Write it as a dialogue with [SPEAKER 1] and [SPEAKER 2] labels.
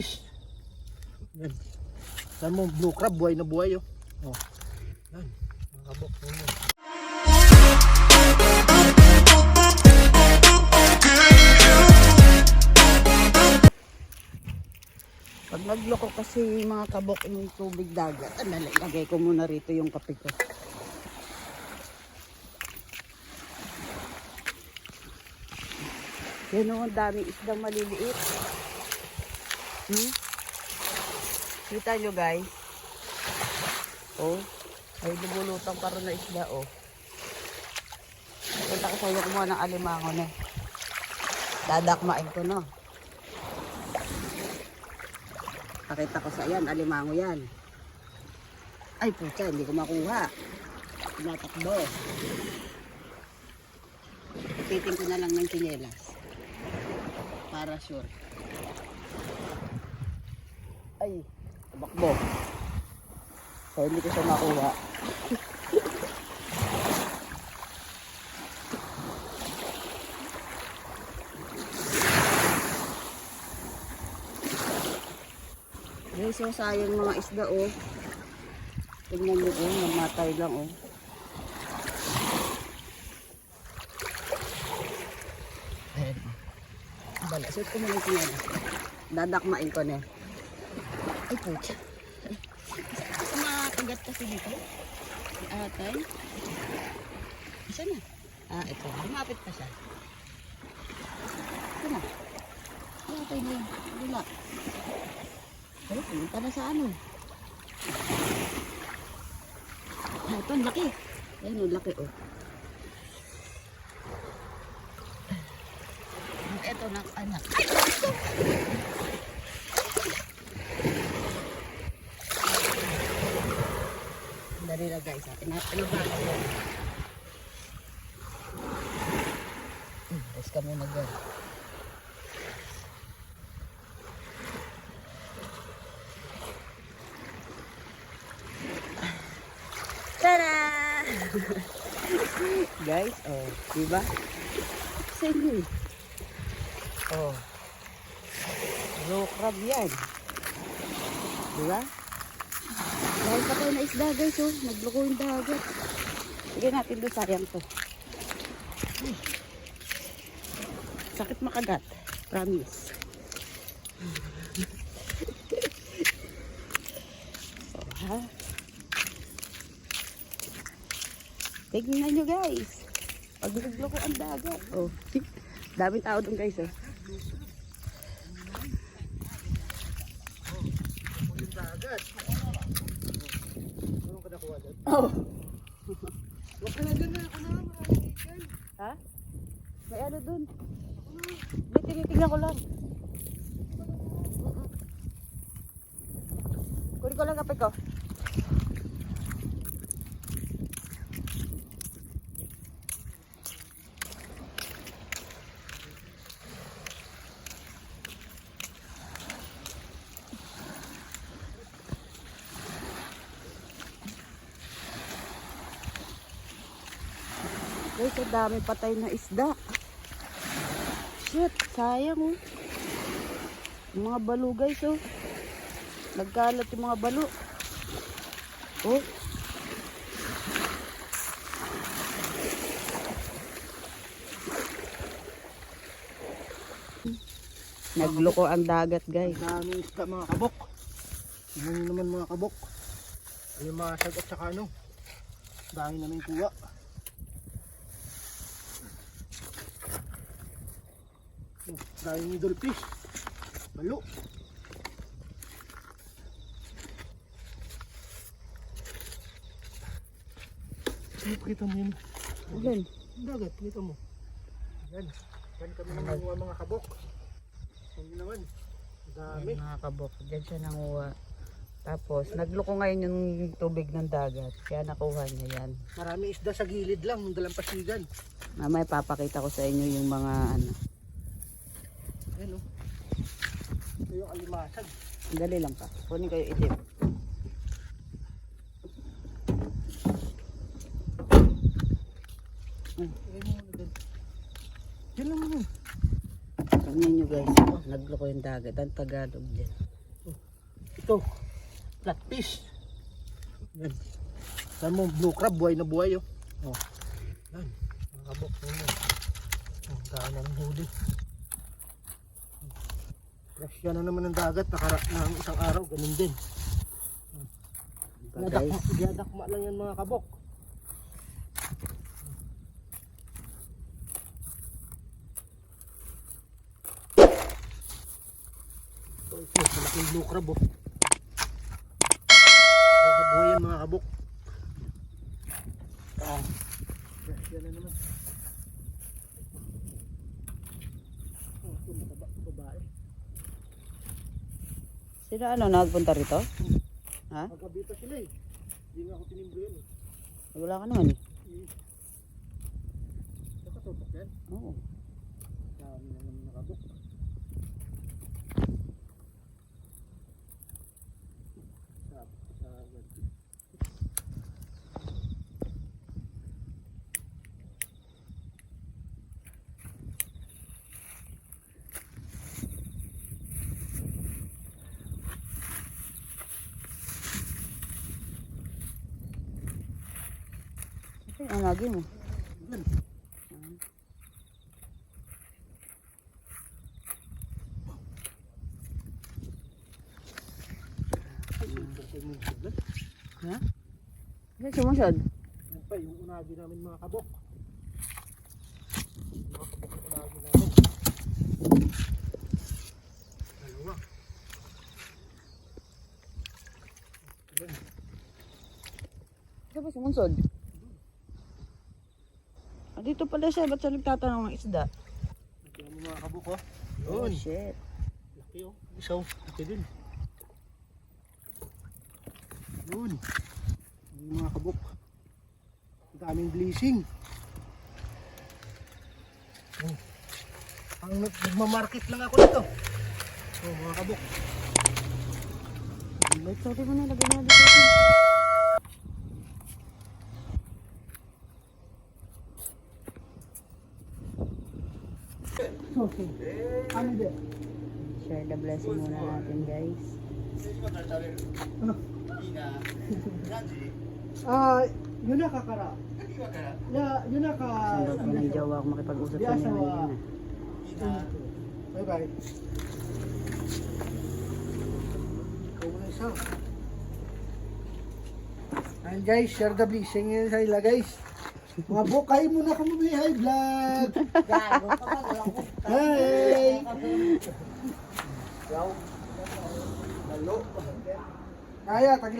[SPEAKER 1] fish. Yan. Saan mo, blue crab, buhay na buhay oh. Oh. Yan, mga kabok. Yan mo.
[SPEAKER 2] Pag nagloko kasi mga kabok yung tubig dagat, ah, nalagay ko muna rito yung kape ko. Yan o, ang daming isdang maliliit. Hmm? Kita nyo guys? Oh, ay lumulutang pa rin na isda oh. Punta ko sa iyo kumuha ng alimango na. Dadakmain ko no. Pakita ko sa yan, alimango yan. Ay pucha, hindi ko makuha. Tinatakbo. Titin ko na lang ng chinelas. Para sure. Ay, tabakbo. So, hindi ko siya makuha. Guys, so sayang mga isda oh. Tingnan nyo oh, namatay lang oh. Ayan. Bala, suot ko muna yung tingnan. Dadakmain ko na. Ay, pucha. Sa mga kagat kasi dito. Atay. Isa na. Ah, ito. Lumapit pa siya. Ito na. Atay na yun. Wala. Oh, pumunta na sa ano. Ah, ito, ang laki. Ayun, ang laki, oh. Ito na, anak. Dali na guys, ha. Pinapalabakan ko. Hmm, Rest ka muna dyan. Tada! Guys, oh, di ba? Sa inyo eh. Oh. Low crab yan. Di ba? Dahil pa tayo na isda guys, oh. Nagloko yung dagat. Sige natin doon, sayang to. Ay. Sakit makagat. Promise. so, ha? Tignan nyo guys. Pag nagloko ang dagat. Oh. Daming tao doon guys, oh.
[SPEAKER 1] Dagat. Ano ka nakuha doon?
[SPEAKER 2] Oh.
[SPEAKER 1] Huwag ka na dyan na. Ako na, ikan.
[SPEAKER 2] Ha? May ano dun? Hindi, tinitingnan ko lang. Kunin ko lang kape ko. Guys, ang dami patay na isda. Shit, sayang oh. Yung mga balo guys oh. Nagkalat yung mga balo. Oh. Nagloko ang dagat guys.
[SPEAKER 1] Daming isda mga kabok. Nyo naman mga kabok. Yung mga sag at saka ano. Dami namin kuha. Oh, Daming middle fish. Balo. Ano kita mo yun? Ang dagat, kita mo. Yan. Yan kami nangunguha mga kabok. Yan naman. Dami.
[SPEAKER 2] Mga kabok, dyan siya nanguha. Tapos, nagloko ngayon yung tubig ng dagat. Kaya nakuha niya yan.
[SPEAKER 1] Marami isda sa gilid lang, ng dalampasigan.
[SPEAKER 2] Mamaya papakita ko sa inyo yung mga ano.
[SPEAKER 1] Yan o. Ito yung alimasag.
[SPEAKER 2] Dali lang pa. Kunin kayo itim.
[SPEAKER 1] Yan mo lang muna.
[SPEAKER 2] Tingnan nyo guys. Nagloko yung dagat. Ang Tagalog dyan.
[SPEAKER 1] ito. Flatfish. Yan. Saan mo, blue crab, buhay na buhay oh. Oh. Yan. Mga kabok. Yan mo. Oh, daan na ng huli. Fresh yan na naman ng dagat. Nakara ng isang araw. Ganun din.
[SPEAKER 2] Guys?
[SPEAKER 1] Dinadakma, dinadakma lang yan mga kabok. Ito, malaking blue crab oh. Buhay yan mga kabok. Ah, fresh yan na naman. Oh, ito mataba, babae.
[SPEAKER 2] Sino ano, nagpunta rito? Ha?
[SPEAKER 1] Magabi pa sila eh. Hindi nga ako tinimbre yan eh.
[SPEAKER 2] Wala ka naman eh.
[SPEAKER 1] Nakatutok yan.
[SPEAKER 2] Oo.
[SPEAKER 1] Dami na naman nakabok.
[SPEAKER 2] Yung lagi mo. Ha? Kasi sumusyod.
[SPEAKER 1] Yan pa, yung unagi namin mga kabok. Mga kabok unagi namin. Dalawa.
[SPEAKER 2] Ito ba sumunsod? Ah, dito pala siya. Ba't siya nagtatanong ng isda?
[SPEAKER 1] Tingnan mo mga kabok oh.
[SPEAKER 2] Oh,
[SPEAKER 1] Yun.
[SPEAKER 2] shit.
[SPEAKER 1] Laki oh. Isaw. Laki din. Yun. Yung mga kabok. Ang daming blessing. Oh. Ang nag- nagmamarket lang ako dito. Oh, mga kabok.
[SPEAKER 2] Ba't sabi mo na lagay mo na dito? Share the blessing muna natin guys.
[SPEAKER 1] Ah, yun na kakara. Ya, yun na ka.
[SPEAKER 2] Sandot ko ng jowa ako makipag-usap sa niya
[SPEAKER 1] asawa.
[SPEAKER 2] ngayon.
[SPEAKER 1] Bye bye. Ikaw isa. Ayan guys, share the blessing yun sa ila guys. Mga bukay mo na kami high vlog. Hey! Kaya, tagli